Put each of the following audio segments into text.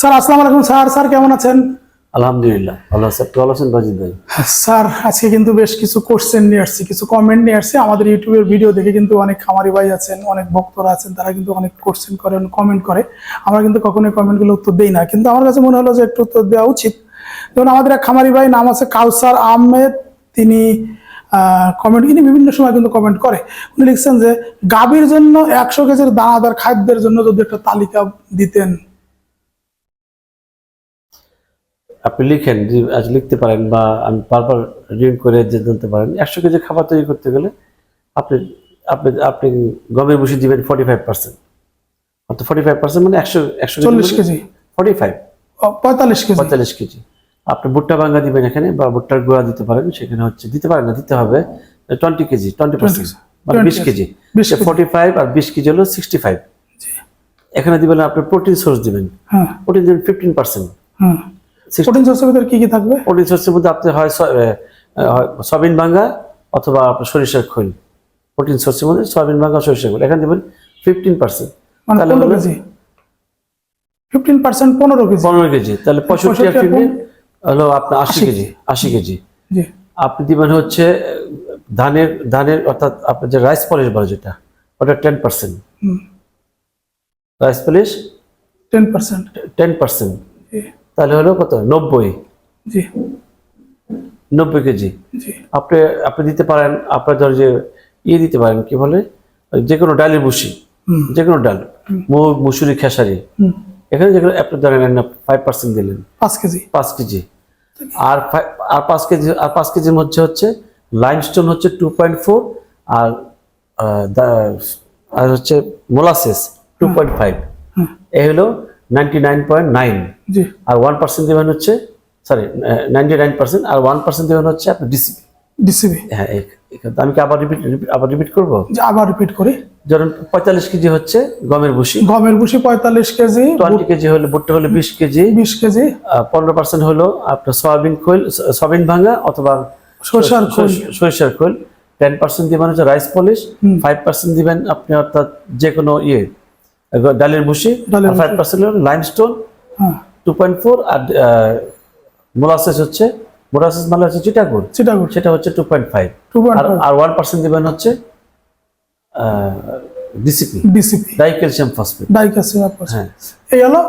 Sir আসসালামু আলাইকুম sir. Sir কেমন আছেন? আলহামদুলিল্লাহ ভালো আছে আপনি ভালো আছেন বাজিদ ভাই? স্যার আজকে কিন্তু বেশ কিছু কোশ্চেন নিয়ে আসছি কিছু কমেন্ট নিয়ে আসছি। আমাদের ইউটিউবের ভিডিও দেখে কিন্তু অনেক খামারি ভাই আছেন অনেক ভক্তরা আছেন তারা কিন্তু অনেক কোশ্চেন করেন কমেন্ট করে। আমরা কিন্তু কখনোই কমেন্টগুলো উত্তর দেই না। কিন্তু আমার কাছে মনে হলো যে একটু উত্তর দেওয়া উচিত। যেমন আমাদের এক খামারি ভাই নাম আছে কাউসার আহমেদ। তিনি কমেন্ট তিনি বিভিন্ন সময় কিন্তু কমেন্ট করে। উনি লিখছেন যে গাভীর জন্য একশো কেজির দানাদার খাদ্যের জন্য যদি একটা তালিকা দিতেন আপনি লিখেন আজ লিখতে পারেন বা আমি বারবার রিড করে যে জানতে পারেন। একশো কেজি খাবার তৈরি করতে গেলে আপনি আপনি আপনি গমের ভুষি দিবেন ফর্টি ফাইভ পার্সেন্ট অর্থাৎ ফর্টি ফাইভ পার্সেন্ট মানে একশো একশো চল্লিশ কেজি। ফর্টি ফাইভ পঁয়তাল্লিশ কেজি। পঁয়তাল্লিশ কেজি। আপনি ভুট্টা ভাঙ্গা দিবেন এখানে বা ভুট্টার গুঁড়া দিতে পারেন সেখানে হচ্ছে দিতে পারেন না দিতে হবে। টোয়েন্টি কেজি টোয়েন্টি পার্সেন্ট মানে বিশ কেজি। 20 ফর্টি ফাইভ আর বিশ কেজি হলো সিক্সটি ফাইভ এখানে দিবেন আপনি প্রোটিন সোর্স দিবেন। হ্যাঁ। প্রোটিন দিবেন ফিফটিন পার্সেন্ট হ্যাঁ। প্রোটিন সোর্সের ভিতরে কি কি থাকবে? প্রোটিন সোর্সের মধ্যে আপনি হয় সয়াবিন ভাঙ্গা অথবা আপনার সরিষার খৈল। প্রোটিন সোর্সের মধ্যে সয়াবিন ভাঙ্গা সরিষার খৈল। এখানে দেবেন ফিফটিন পার্সেন্ট তাহলে ফিফটিন পার্সেন্ট পনেরো কেজি। পনেরো কেজি। তাহলে পঁয়ষট্টি আর ফিফটিন হলো আপনার আশি কেজি আশি কেজি। আপনি দিবেন হচ্ছে ধানের ধানের অর্থাৎ আপনার যে রাইস পলিশ বলে যেটা ওটা ten percent rice polish ten percent ten percent তাহলে হলো কত? নব্বই। জি। নব্বই কেজি। আপনি আপনি দিতে পারেন আপনার ধর যে ইয়ে দিতে পারেন কি বলে? যে কোনো ডালের ভুসি হুম। যে কোনো ডাল। মুগ মুসুরি খেসারি। এখানে যেগুলো আপনি ধরেন ফাইভ পার্সেন্ট দিলেন। পাঁচ কেজি। পাঁচ কেজি। আর আর পাঁচ কেজি আর পাঁচ কেজির মধ্যে হচ্ছে লাইমস্টোন হচ্ছে টু পয়েন্ট ফোর আর দা- আর হচ্ছে মোলাসেস টু পয়েন্ট ফাইভ এই হলো নাইনটি নাইন পয়েন্ট নাইন। আর ওয়ান পার্সেন্ট দেবেন হচ্ছে সরি নাইনটি নাইন পার্সেন্ট আর ওয়ান পার্সেন্ট দেবেন হচ্ছে আপনার ডিসিপি ডিসিবি হ্যাঁ আমি কি আবার রিপিট আবার রিপিট করব? যে আবার রিপিট করি। ধরুন পঁয়তাল্লিশ কেজি হচ্ছে গমের ভুসি। গমের ভুসি পঁয়তাল্লিশ কেজি টোয়েন্টি কেজি হলে ভুট্টা হলে বিশ কেজি। বিশ কেজি। পনেরো পার্সেন্ট হলো আপনার সয়াবিন খোল সয়াবিন ভাঙা অথবা সরষার খোল। সরিষার খোল। টেন পার্সেন্ট দিবেন হচ্ছে রাইস পলিশ ফাইভ পার্সেন্ট দিবেন আপনি অর্থাৎ যে কোনো ইয়ে ডালের ভুসি ফাইভ পার্সেন্ট লাইমস্টোন হ্যাঁ। টু পয়েন্ট ফোর আর মোলাসেস হচ্ছে মোলাসেস মানে হচ্ছে চিটাগুড়। চিটাগুড়। সেটা হচ্ছে টু পয়েন্ট ফাইভ আর ওয়ান পার্সেন্ট দিবেন হচ্ছে DCP DCP di calcium phosphate ডাইকাসি হ্যাঁ। এই হলো?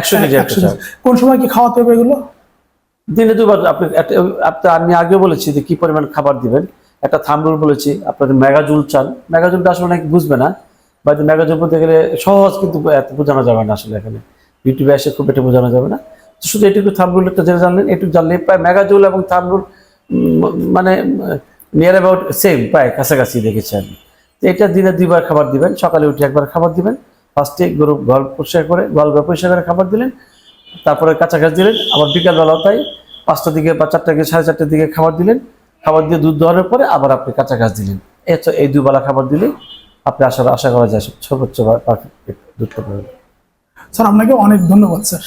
একশো কেজি একশো কোন সময় কি খাওয়াতে হবে এগুলো? দিনে দুবার আপনি আপনি আমি আগে বলেছি যে কি পরিমাণ খাবার দিবেন। একটা থামরুল বলেছি আপনার মেগাজুল চান মেগাজুলটা আসলে অনেক বুঝবে না। বা মেগাজুল বলতে গেলে সহজ কিন্তু এত বোঝানো যাবে না আসলে এখানে। ইউটিউবে এসে খুব একটা বোঝানো যাবে না। শুধু এটুকু থামরুল একটা যেটা জানলেন এটুকু জানলে প্রায় মেগাজুল এবং থামরুল মানে নিয়ার অ্যাবাউট সেম প্রায় কাছাকাছি দেখেছি আমি। তো এটা দিনে দুইবার খাবার দিবেন, সকালে উঠে একবার খাবার দিবেন ফার্স্টে গরু গল পরিষ্কার করে, গল পরিষ্কার করে খাবার দিলেন, তারপরে ঘাস দিলেন, আবার বিকালবেলাও তাই পাঁচটার দিকে বা চারটার দিকে, সাড়ে চারটার দিকে খাবার দিলেন, খাবার দিয়ে দুধ দেওয়ানোর পরে আবার আপনি কাঁচা ঘাস দিলেন। এই দুবেলা খাবার দিলে আপনি আসার আশা করা যায় সর্বোচ্চ দুধটা পাবেন স্যার আপনাকে অনেক ধন্যবাদ স্যার।